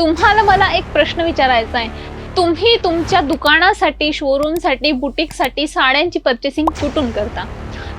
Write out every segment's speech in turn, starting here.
तुम्हाला मला एक प्रश्न विचारायचा आहे. तुम्ही तुमच्या दुकानासाठी शोरूमसाठी बुटीकसाठी साड्यांची पर्चेसिंग कुठून करता?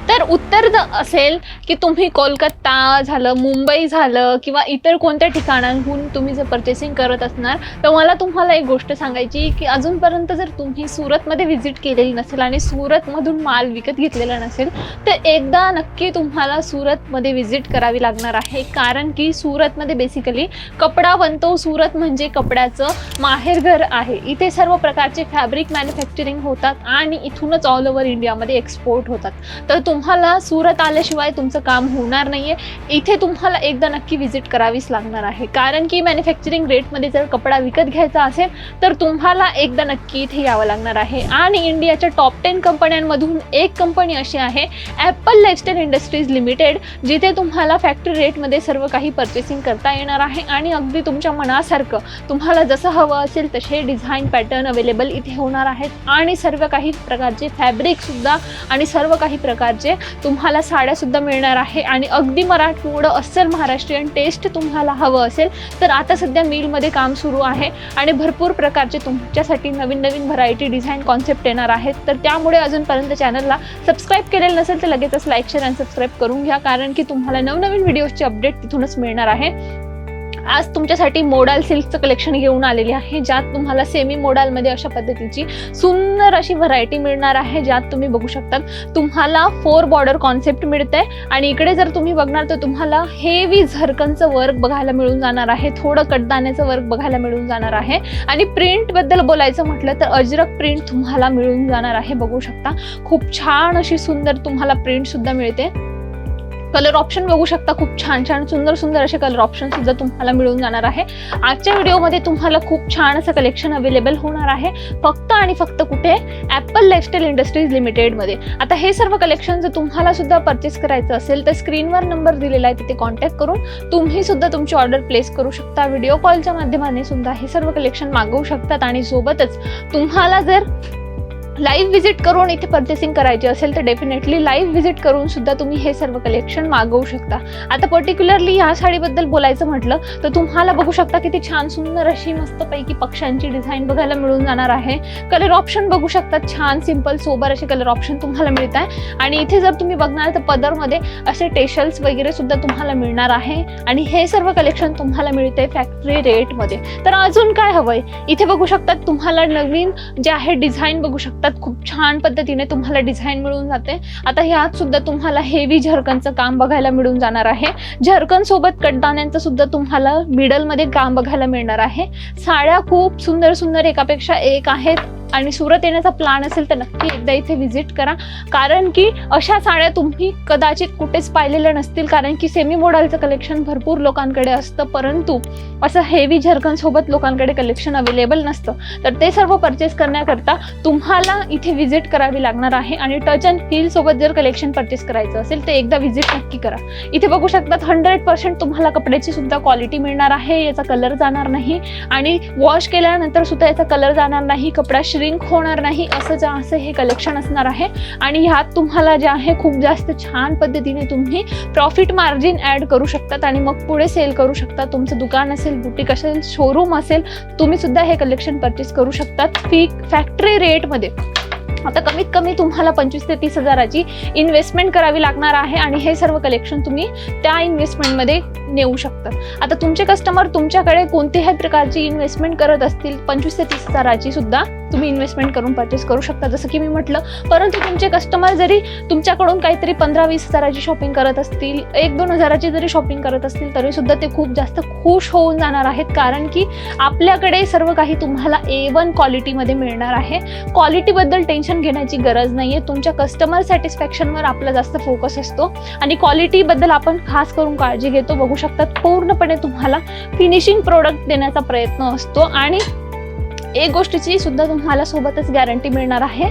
तर उत्तर द असेल की तुम्ही कोलकाता झालं मुंबई झालं किंवा इतर कोणत्या ठिकाणांहून तुम्ही जर पर्चेसिंग करत असणार तर मला तुम्हाला एक गोष्ट सांगायची की अजूनपर्यंत जर तुम्ही सुरतमध्ये व्हिजिट केलेली नसेल आणि सुरतमधून माल विकत घेतलेला नसेल तर एकदा नक्की तुम्हाला सुरतमध्ये व्हिजिट करावी लागणार आहे. कारण की सुरतमध्ये बेसिकली कपडा बनतो. सुरत म्हणजे कपड्याचं माहेरघर आहे. इथे सर्व प्रकारचे फॅब्रिक मॅन्युफॅक्चरिंग होतात आणि इथूनच ऑल ओव्हर इंडियामध्ये एक्सपोर्ट होतात. तर तुम तुम्हाला सुरत आल्याशिवाय तुमचं काम होणार नाहीये. इथे तुम्हाला एकदा नक्की व्हिजिट करावीच लागणार आहे. कारण की मॅन्युफॅक्चरिंग रेटमध्ये जर कपडा विकत घ्यायचा असेल तर तुम्हाला एकदा नक्की इथे यावं लागणार आहे. आणि इंडियाच्या टॉप टेन कंपन्यांमधून एक कंपनी अशी आहे ॲपल लाईफस्टाईल इंडस्ट्रीज लिमिटेड जिथे तुम्हाला फॅक्टरी रेटमध्ये सर्व काही पर्चेसिंग करता येणार आहे. आणि अगदी तुमच्या मनासारखं तुम्हाला जसं हवं असेल तसे डिझाईन पॅटर्न अवेलेबल इथे होणार आहेत. आणि सर्व काही प्रकारचे फॅब्रिकसुद्धा आणि सर्व काही प्रकारचे तुम्हाला साड्यासुद्धा मिळणार आहे आणि अगदी मराठमोडं अस्सल महाराष्ट्रीयन टेस्ट तुम्हाला हवं असेल तर आता सध्या मिलमध्ये काम सुरू आहे आणि भरपूर प्रकारचे तुमच्यासाठी नवीन नवीन व्हरायटी डिझाईन कॉन्सेप्ट येणार आहेत. तर त्यामुळे अजूनपर्यंत चॅनलला सबस्क्राईब केलेलं नसेल तर लगेचच लाईक शेअर आणि सबस्क्राईब करून घ्या कारण की तुम्हाला नवनवीन व्हिडिओजचे अपडेट तिथूनच मिळणार आहे. आज तुमच्यासाठी मोडाल सिल्कचं कलेक्शन घेऊन आलेली आहे ज्यात तुम्हाला सेमी मोडालमध्ये अशा पद्धतीची सुंदर अशी व्हरायटी मिळणार आहे ज्यात तुम्ही बघू शकता तुम्हाला फोर बॉर्डर कॉन्सेप्ट मिळते आणि इकडे जर तुम्ही बघणार तर तुम्हाला हेवी झरकनचं वर्क बघायला मिळून जाणार आहे थोडं कटदाण्याचं वर्क बघायला मिळून जाणार आहे. आणि प्रिंटबद्दल बोलायचं म्हटलं तर अजरक प्रिंट तुम्हाला मिळून जाणार आहे बघू शकता. खूप छान अशी सुंदर तुम्हाला प्रिंट सुद्धा मिळते. कलर ऑप्शन बघू शकता. खूप छान छान सुंदर सुंदर असे कलर ऑप्शन सुद्धा तुम्हाला मिळून जाणार आहे. आजच्या व्हिडिओमध्ये तुम्हाला खूप छान असं कलेक्शन अवेलेबल होणार आहे. फक्त आणि फक्त कुठे? ॲपल लाईफस्टाईल इंडस्ट्रीज लिमिटेडमध्ये आता हे सर्व कलेक्शन जर तुम्हाला सुद्धा परचेस करायचं असेल तर स्क्रीनवर नंबर दिलेला आहे तिथे कॉन्टॅक्ट करून तुम्ही सुद्धा तुमची ऑर्डर प्लेस करू शकता. व्हिडिओ कॉलच्या माध्यमाने सुद्धा हे सर्व कलेक्शन मागवू शकतात आणि सोबतच तुम्हाला जर लाईव्ह व्हिजिट करून इथे पर्चेसिंग करायची असेल तर डेफिनेटली लाईव्ह व्हिजिट करून सुद्धा तुम्ही हे सर्व कलेक्शन मागवू शकता. आता पर्टिक्युलरली ह्या साडीबद्दल बोलायचं म्हटलं तर तुम्हाला बघू शकता किती छान सुंदर अशी मस्तपैकी पक्ष्यांची डिझाईन बघायला मिळून जाणार आहे. कलर ऑप्शन बघू शकता छान सिंपल सोबर असे कलर ऑप्शन तुम्हाला मिळत आहे आणि इथे जर तुम्ही बघणार तर पदरमध्ये असे टेशल्स वगैरे सुद्धा तुम्हाला मिळणार आहे. आणि हे सर्व कलेक्शन तुम्हाला मिळते फॅक्टरी रेटमध्ये तर अजून काय हवंय? इथे बघू शकतात तुम्हाला नवीन जे आहे डिझाईन बघू शकतात खूप छान पद्धतीने तुम्हाला डिझाईन मिळून जाते. आता ह्यात सुद्धा तुम्हाला हेवी झरकनचं काम बघायला मिळून जाणार आहे. झरकन सोबत कडदाण्यांचं सुद्धा तुम्हाला मिडलमध्ये काम बघायला मिळणार आहे. साड्या खूप सुंदर सुंदर एकापेक्षा एक आहेत. आणि सुरत येण्याचा प्लॅन असेल तर नक्की एकदा इथे व्हिजिट करा. कारण की अशा साड्या तुम्ही कदाचित कुठेच पाहिलेल्या नसतील. कारण की सेमी मॉडलचं कलेक्शन भरपूर लोकांकडे असतं. परंतु असं हेवी झरकनसोबत लोकांकडे कलेक्शन अवेलेबल नसतं. तर ते सर्व परचेस करण्याकरता तुम्हाला इथे व्हिजिट करावी लागणार आहे. आणि टच अँड फील सोबत जर कलेक्शन परचेस करायचं असेल तर एकदा व्हिजिट नक्की करा. इथे बघू शकतात हंड्रेड पर्सेंट तुम्हाला कपड्याची सुद्धा क्वालिटी मिळणार आहे. याचा कलर जाणार नाही. आणि वॉश केल्यानंतर सुद्धा याचा कलर जाणार नाही. कपडा श्रिंक होणार नाही असं जे असं हे कलेक्शन असणार आहे. आणि ह्यात तुम्हाला जे आहे खूप जास्त छान पद्धतीने तुम्ही प्रॉफिट मार्जिन ॲड करू शकतात आणि मग पुढे सेल करू शकता. तुमचं दुकान असेल बुटीक असेल शोरूम असेल तुम्ही सुद्धा हे कलेक्शन परचेस करू शकतात. फी फॅक्टरी रेटमध्ये आता कमीत कमी तुम्हाला पंचवीस ते तीस हजाराची इन्व्हेस्टमेंट करावी लागणार आहे आणि हे सर्व कलेक्शन तुम्ही त्या इन्व्हेस्टमेंटमध्ये नेऊ शकतात आता तुमचे कस्टमर तुमच्याकडे कोणत्याही प्रकारची इन्व्हेस्टमेंट करत असतील पंचवीस ते तीस हजाराची सुद्धा तुम्ही इन्व्हेस्टमेंट करून परचेस करू शकता. जसं की मी म्हटलं परंतु तुमचे कस्टमर जरी तुमच्याकडून काहीतरी पंधरा वीस हजाराची शॉपिंग करत असतील एक दोन हजाराची जरी शॉपिंग करत असतील तरी सुद्धा ते खूप जास्त खुश होऊन जाणार आहेत. कारण की आपल्याकडे सर्व काही तुम्हाला ए वन क्वालिटीमध्ये मिळणार आहे. क्वालिटीबद्दल टेन्शन घेण्याची गरज नाही आहे तुमच्या कस्टमर सॅटिस्फॅक्शनवर आपला जास्त फोकस असतो. आणि क्वालिटीबद्दल आपण खास करून काळजी घेतो. बघू शकतात. पूर्णपणे तुम्हाला फिनिशिंग प्रोडक्ट देण्याचा प्रयत्न असतो. आणि एक गोष्टीची सुद्धा तुम्हाला सोबतच गॅरंटी मिळणार आहे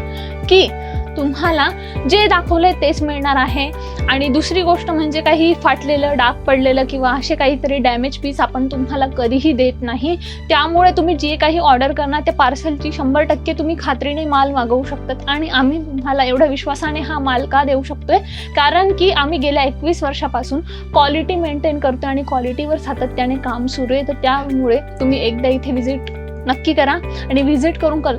की तुम्हाला जे दाखवलंय तेच मिळणार आहे. आणि दुसरी गोष्ट म्हणजे काही फाटलेलं डाग पडलेलं किंवा असे काहीतरी डॅमेज पीस आपण तुम्हाला कधीही देत नाही. त्यामुळे तुम्ही जे काही ऑर्डर करणार त्या पार्सलची शंभर टक्के तुम्ही खात्रीने माल मागवू शकतात. आणि आम्ही तुम्हाला एवढ्या विश्वासाने हा माल का देऊ शकतोय? कारण की आम्ही गेल्या एकवीस वर्षापासून क्वालिटी मेंटेन करतो आणि क्वालिटीवर सातत्याने काम सुरू आहे. तर त्यामुळे तुम्ही एकदा इथे व्हिजिट नक्की करा आणि व्हिजिट करून कल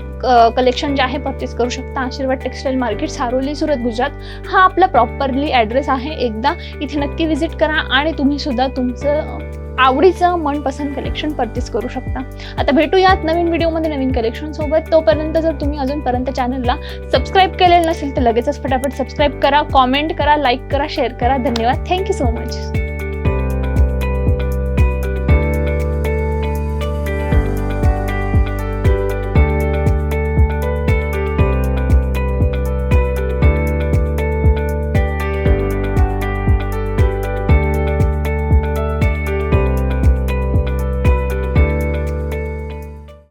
कलेक्शन जे आहे परचेस करू शकता. Aashirwad textile market Saroli Surat Gujarat. हा आपला प्रॉपरली ॲड्रेस आहे. एकदा इथे नक्की व्हिजिट करा आणि तुम्ही सुद्धा तुमचं आवडीचं मनपसंत कलेक्शन परचेस करू शकता. आता भेटूयात नवीन व्हिडिओमध्ये नवीन कलेक्शन सोबत. तोपर्यंत जर तुम्ही अजूनपर्यंत चॅनलला सबस्क्राईब केलेलं नसेल तर लगेचच फटाफट सबस्क्राईब करा कॉमेंट करा लाईक करा शेअर करा. धन्यवाद. Thank you so much